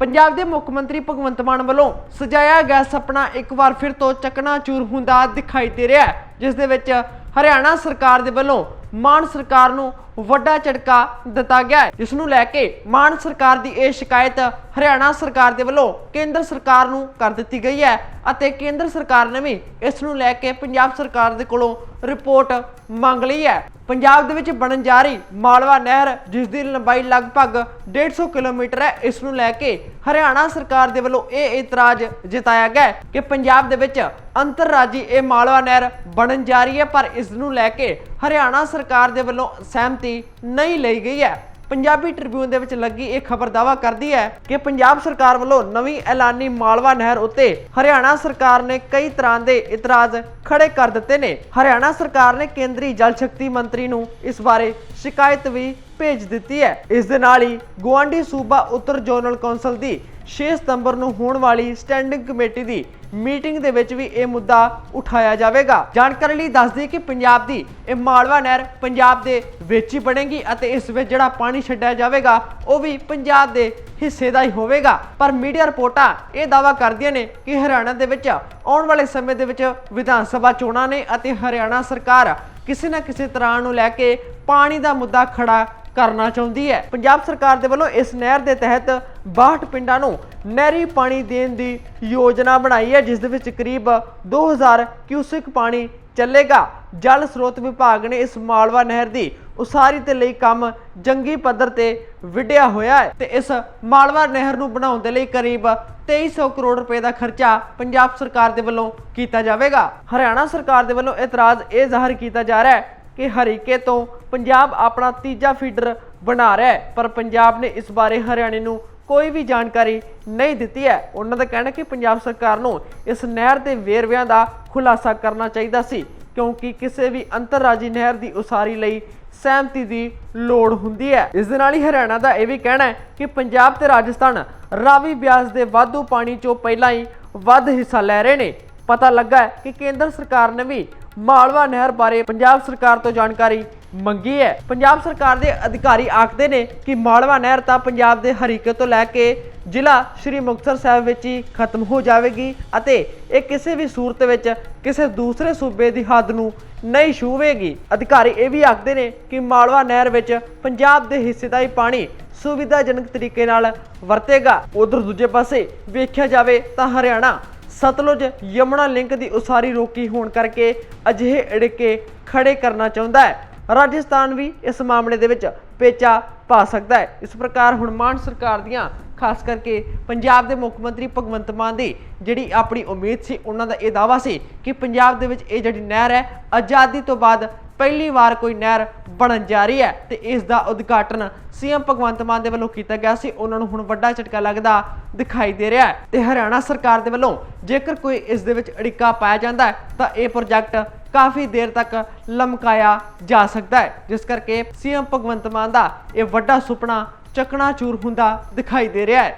ਪੰਜਾਬ ਦੇ ਮੁੱਖ ਮੰਤਰੀ ਭਗਵੰਤ ਮਾਨ ਵੱਲੋਂ ਸਜਾਇਆ ਗਿਆ ਸੁਪਨਾ ਇੱਕ ਵਾਰ ਫਿਰ ਤੋਂ ਚੱਕਣਾ ਚੂਰ ਹੁੰਦਾ ਦਿਖਾਈ ਦੇ ਰਿਹਾ ਹੈ, ਜਿਸ ਦੇ ਵਿੱਚ ਹਰਿਆਣਾ ਸਰਕਾਰ ਦੇ ਵੱਲੋਂ ਮਾਨ ਸਰਕਾਰ ਨੂੰ ਵੱਡਾ ਝਟਕਾ ਦਿੱਤਾ ਗਿਆ ਹੈ। ਜਿਸ ਨੂੰ ਲੈ ਕੇ ਮਾਨ ਸਰਕਾਰ ਦੀ ਇਹ ਸ਼ਿਕਾਇਤ ਹਰਿਆਣਾ ਸਰਕਾਰ ਦੇ ਵੱਲੋਂ ਕੇਂਦਰ ਸਰਕਾਰ ਨੂੰ ਕਰ ਦਿੱਤੀ ਗਈ ਹੈ ਅਤੇ ਕੇਂਦਰ ਸਰਕਾਰ ਨੇ ਵੀ ਇਸ ਨੂੰ ਲੈ ਕੇ ਪੰਜਾਬ ਸਰਕਾਰ ਦੇ ਕੋਲੋਂ ਰਿਪੋਰਟ ਮੰਗ ਲਈ ਹੈ। ਪੰਜਾਬ ਦੇ ਵਿੱਚ ਬਣਨ ਜਾ ਰਹੀ ਮਾਲਵਾ ਨਹਿਰ, ਜਿਸ ਦੀ ਲੰਬਾਈ ਲਗਭਗ 150 ਕਿਲੋਮੀਟਰ ਹੈ, ਇਸ ਨੂੰ ਲੈ ਕੇ ਹਰਿਆਣਾ ਸਰਕਾਰ ਦੇ ਵੱਲੋਂ ਇਹ ਇਤਰਾਜ਼ ਜਤਾਇਆ ਗਿਆ ਕਿ ਪੰਜਾਬ ਦੇ ਵਿੱਚ ਅੰਤਰਰਾਜੀ ਇਹ ਮਾਲਵਾ ਨਹਿਰ ਬਣਨ ਜਾ ਰਹੀ ਹੈ, ਪਰ ਇਸ ਨੂੰ ਲੈ ਕੇ ਹਰਿਆਣਾ ਸਰਕਾਰ ਦੇ ਵੱਲੋਂ ਸਹਿਮਤੀ ਨਹੀਂ ਲਈ ਗਈ ਹੈ। ਪੰਜਾਬੀ ਟ੍ਰਿਬਿਊਨ ਦੇ ਵਿੱਚ ਲੱਗੀ ਇਹ ਖਬਰ ਦਾਵਾ ਕਰਦੀ ਹੈ ਕਿ ਪੰਜਾਬ ਸਰਕਾਰ ਵੱਲੋਂ ਨਵੀਂ ਐਲਾਨੀ ਮਾਲਵਾ ਨਹਿਰ ਉੱਤੇ ਹਰਿਆਣਾ ਸਰਕਾਰ ਨੇ ਕਈ ਤਰ੍ਹਾਂ ਦੇ ਇਤਰਾਜ਼ ਖੜੇ ਕਰ ਦਿੱਤੇ ਨੇ। ਹਰਿਆਣਾ ਸਰਕਾਰ ਨੇ ਕੇਂਦਰੀ ਜਲ ਸ਼ਕਤੀ ਮੰਤਰੀ ਨੂੰ ਇਸ ਬਾਰੇ ਸ਼ਿਕਾਇਤ ਵੀ ਭੇਜ ਦਿੱਤੀ ਹੈ। ਇਸ ਦੇ ਨਾਲ ਹੀ ਗੁਆਂਢੀ ਸੂਬਾ ਉੱਤਰ ਜ਼ੋਨਲ ਕੌਂਸਲ ਦੀ 6 ਸਤੰਬਰ ਨੂੰ ਹੋਣ ਵਾਲੀ ਸਟੈਂਡਿੰਗ ਕਮੇਟੀ ਦੀ ਮੀਟਿੰਗ ਦੇ ਵਿੱਚ ਵੀ ਇਹ ਮੁੱਦਾ ਉਠਾਇਆ ਜਾਵੇਗਾ। ਜਾਣਕਾਰੀ ਲਈ ਦੱਸਦੀ ਕਿ ਪੰਜਾਬ ਦੀ ਇਹ ਮਾਲਵਾ ਨਹਿਰ ਪੰਜਾਬ ਦੇ ਵਿੱਚ ਹੀ ਬਣੇਗੀ ਅਤੇ ਇਸ ਵਿੱਚ ਜਿਹੜਾ ਪਾਣੀ ਛੱਡਿਆ ਜਾਵੇਗਾ, ਉਹ ਵੀ ਪੰਜਾਬ ਦੇ ਹਿੱਸੇ ਦਾ ਹੀ ਹੋਵੇਗਾ। ਪਰ ਮੀਡੀਆ ਰਿਪੋਰਟਾਂ ਇਹ ਦਾਵਾ ਕਰਦੀਆਂ ਨੇ ਕਿ ਹਰਿਆਣਾ ਦੇ ਵਿੱਚ ਆਉਣ ਵਾਲੇ ਸਮੇਂ ਦੇ ਵਿੱਚ ਵਿਧਾਨ ਸਭਾ ਚੋਣਾਂ ਨੇ ਅਤੇ ਹਰਿਆਣਾ ਸਰਕਾਰ ਕਿਸੇ ਨਾ ਕਿਸੇ ਤਰ੍ਹਾਂ ਨੂੰ ਲੈ ਕੇ ਪਾਣੀ ਦਾ ਮੁੱਦਾ ਖੜਾ ਕਰਨਾ ਚਾਹੁੰਦੀ ਹੈ। ਪੰਜਾਬ ਸਰਕਾਰ ਦੇ ਵੱਲੋਂ ਇਸ ਨਹਿਰ ਦੇ ਤਹਿਤ 62 ਪਿੰਡਾਂ ਨੂੰ ਨਹਿਰੀ ਪਾਣੀ ਦੇਣ ਦੀ ਯੋਜਨਾ ਬਣਾਈ ਹੈ, ਜਿਸ ਦੇ ਵਿੱਚ ਕਰੀਬ 2000 ਕਿਊਸਿਕ ਪਾਣੀ ਚੱਲੇਗਾ। ਜਲ ਸਰੋਤ ਵਿਭਾਗ ਨੇ ਇਸ ਮਾਲਵਾ ਨਹਿਰ ਦੀ ਉਸਾਰੀ ਤੇ ਲਈ ਕੰਮ ਜੰਗੀ ਪੱਧਰ ਤੇ ਵਿੱਢਿਆ ਹੋਇਆ ਹੈ ਤੇ ਇਸ ਮਾਲਵਾ ਨਹਿਰ ਨੂੰ ਬਣਾਉਣ ਦੇ ਲਈ ਕਰੀਬ 2300 ਕਰੋੜ ਰੁਪਏ ਦਾ ਖਰਚਾ ਪੰਜਾਬ ਸਰਕਾਰ ਦੇ ਵੱਲੋਂ ਕੀਤਾ ਜਾਵੇਗਾ। ਹਰਿਆਣਾ ਸਰਕਾਰ ਦੇ ਵੱਲੋਂ ਇਤਰਾਜ਼ ਇਹ ਜ਼ਾਹਰ ਕੀਤਾ ਜਾ ਰਿਹਾ ਹੈ ਕਿ ਹਰੀਕੇ ਤੋਂ ਪੰਜਾਬ ਆਪਣਾ ਤੀਜਾ ਫੀਡਰ ਬਣਾ ਰਿਹਾ ਹੈ। ਪਰ ਪੰਜਾਬ ਨੇ ਇਸ ਬਾਰੇ ਹਰਿਆਣੇ ਨੂੰ ਕੋਈ ਵੀ ਜਾਣਕਾਰੀ ਨਹੀਂ ਦਿੱਤੀ ਹੈ। ਉਹਨਾਂ ਦਾ ਕਹਿਣਾ ਕਿ ਪੰਜਾਬ ਸਰਕਾਰ ਨੂੰ ਇਸ ਨਹਿਰ ਦੇ ਵੇਰਵਿਆਂ ਦਾ ਖੁਲਾਸਾ ਕਰਨਾ ਚਾਹੀਦਾ ਸੀ, ਕਿਉਂਕਿ ਕਿਸੇ ਵੀ ਅੰਤਰਰਾਜੀ ਨਹਿਰ ਦੀ ਉਸਾਰੀ ਲਈ ਸਹਿਮਤੀ ਦੀ ਲੋੜ ਹੁੰਦੀ ਹੈ। ਇਸ ਦੇ ਨਾਲ ਹੀ ਹਰਿਆਣਾ ਦਾ ਇਹ ਵੀ ਕਹਿਣਾ ਹੈ ਕਿ ਪੰਜਾਬ ਤੇ ਰਾਜਸਥਾਨ ਰਾਵੀ ਬਿਆਸ ਦੇ ਵਾਧੂ ਪਾਣੀ ਚੋਂ ਪਹਿਲਾਂ ਹੀ ਵੱਧ ਹਿੱਸਾ ਲੈ ਰਹੇ ਨੇ। ਪਤਾ ਲੱਗਾ ਕਿ ਕੇਂਦਰ ਸਰਕਾਰ ਨੇ ਵੀ ਮਾਲਵਾ ਨਹਿਰ ਬਾਰੇ ਪੰਜਾਬ ਸਰਕਾਰ ਤੋਂ ਜਾਣਕਾਰੀ ਮੰਗੀ ਹੈ। ਪੰਜਾਬ ਸਰਕਾਰ ਦੇ ਅਧਿਕਾਰੀ ਆਖਦੇ ਨੇ ਕਿ ਮਾਲਵਾ ਨਹਿਰ ਤਾਂ ਪੰਜਾਬ ਦੇ ਹਰੀਕੇ ਤੋਂ ਲੈ ਕੇ ਜ਼ਿਲ੍ਹਾ ਸ਼੍ਰੀ ਮੁਕਤਸਰ ਸਾਹਿਬ ਵਿੱਚ ਹੀ ਖਤਮ ਹੋ ਜਾਵੇਗੀ ਅਤੇ ਇਹ ਕਿਸੇ ਵੀ ਸੂਰਤ ਵਿੱਚ ਕਿਸੇ ਦੂਸਰੇ ਸੂਬੇ ਦੀ ਹੱਦ ਨੂੰ ਨਹੀਂ ਛੂਵੇਗੀ। ਅਧਿਕਾਰੀ ਇਹ ਵੀ ਆਖਦੇ ਨੇ ਕਿ ਮਾਲਵਾ ਨਹਿਰ ਵਿੱਚ ਪੰਜਾਬ ਦੇ ਹਿੱਸੇ ਦਾ ਹੀ ਪਾਣੀ ਸੁਵਿਧਾਜਨਕ ਤਰੀਕੇ ਨਾਲ ਵਰਤੇਗਾ। ਉਧਰ ਦੂਜੇ ਪਾਸੇ ਵੇਖਿਆ ਜਾਵੇ ਤਾਂ ਹਰਿਆਣਾ ਸਤਲੁਜ ਯਮੁਨਾ ਲਿੰਕ ਦੀ ਉਸਾਰੀ ਰੋਕੀ ਹੋਣ ਕਰਕੇ ਅਜਿਹੇ ਅੜਿੱਕੇ ਖੜੇ ਕਰਨਾ ਚਾਹੁੰਦਾ ਹੈ। ਰਾਜਸਥਾਨ ਵੀ ਇਸ ਮਾਮਲੇ ਦੇ ਵਿੱਚ ਪੇਚਾ ਪਾ ਸਕਦਾ ਹੈ। ਇਸ ਪ੍ਰਕਾਰ ਹੁਣ ਮਾਨ ਸਰਕਾਰ ਦੀਆਂ, ਖਾਸ ਕਰਕੇ ਪੰਜਾਬ ਦੇ ਮੁੱਖ ਮੰਤਰੀ ਭਗਵੰਤ ਮਾਨ ਦੀ ਜਿਹੜੀ ਆਪਣੀ ਉਮੀਦ ਸੀ, ਉਹਨਾਂ ਦਾ ਇਹ ਦਾਵਾ ਸੀ ਕਿ ਪੰਜਾਬ ਦੇ ਵਿੱਚ ਇਹ ਜਿਹੜੀ ਨਹਿਰ ਹੈ, ਆਜ਼ਾਦੀ ਤੋਂ ਬਾਅਦ ਪਹਿਲੀ ਵਾਰ ਕੋਈ ਨਹਿਰ ਬਣਨ ਜਾ ਰਹੀ ਹੈ ਤੇ ਇਸ ਦਾ ਉਦਘਾਟਨ ਸੀਐਮ ਭਗਵੰਤ ਮਾਨ ਦੇ ਵੱਲੋਂ ਕੀਤਾ ਗਿਆ ਸੀ। ਉਹਨਾਂ ਨੂੰ ਹੁਣ ਵੱਡਾ ਝਟਕਾ ਲੱਗਦਾ ਦਿਖਾਈ ਦੇ ਰਿਹਾ ਹੈ ਤੇ ਹਰਿਆਣਾ ਸਰਕਾਰ ਦੇ ਵੱਲੋਂ ਜੇਕਰ ਕੋਈ ਇਸ ਦੇ ਵਿੱਚ ਅੜਿੱਕਾ ਪਾਇਆ ਜਾਂਦਾ ਤਾਂ ਇਹ ਪ੍ਰੋਜੈਕਟ ਕਾਫੀ ਦੇਰ ਤੱਕ ਲਮਕਾਇਆ ਜਾ ਸਕਦਾ ਹੈ, ਜਿਸ ਕਰਕੇ ਸੀਐਮ ਭਗਵੰਤ ਮਾਨ ਦਾ ਇਹ ਵੱਡਾ ਸੁਪਨਾ ਚਕਨਾਚੂਰ ਹੁੰਦਾ ਦਿਖਾਈ ਦੇ ਰਿਹਾ ਹੈ।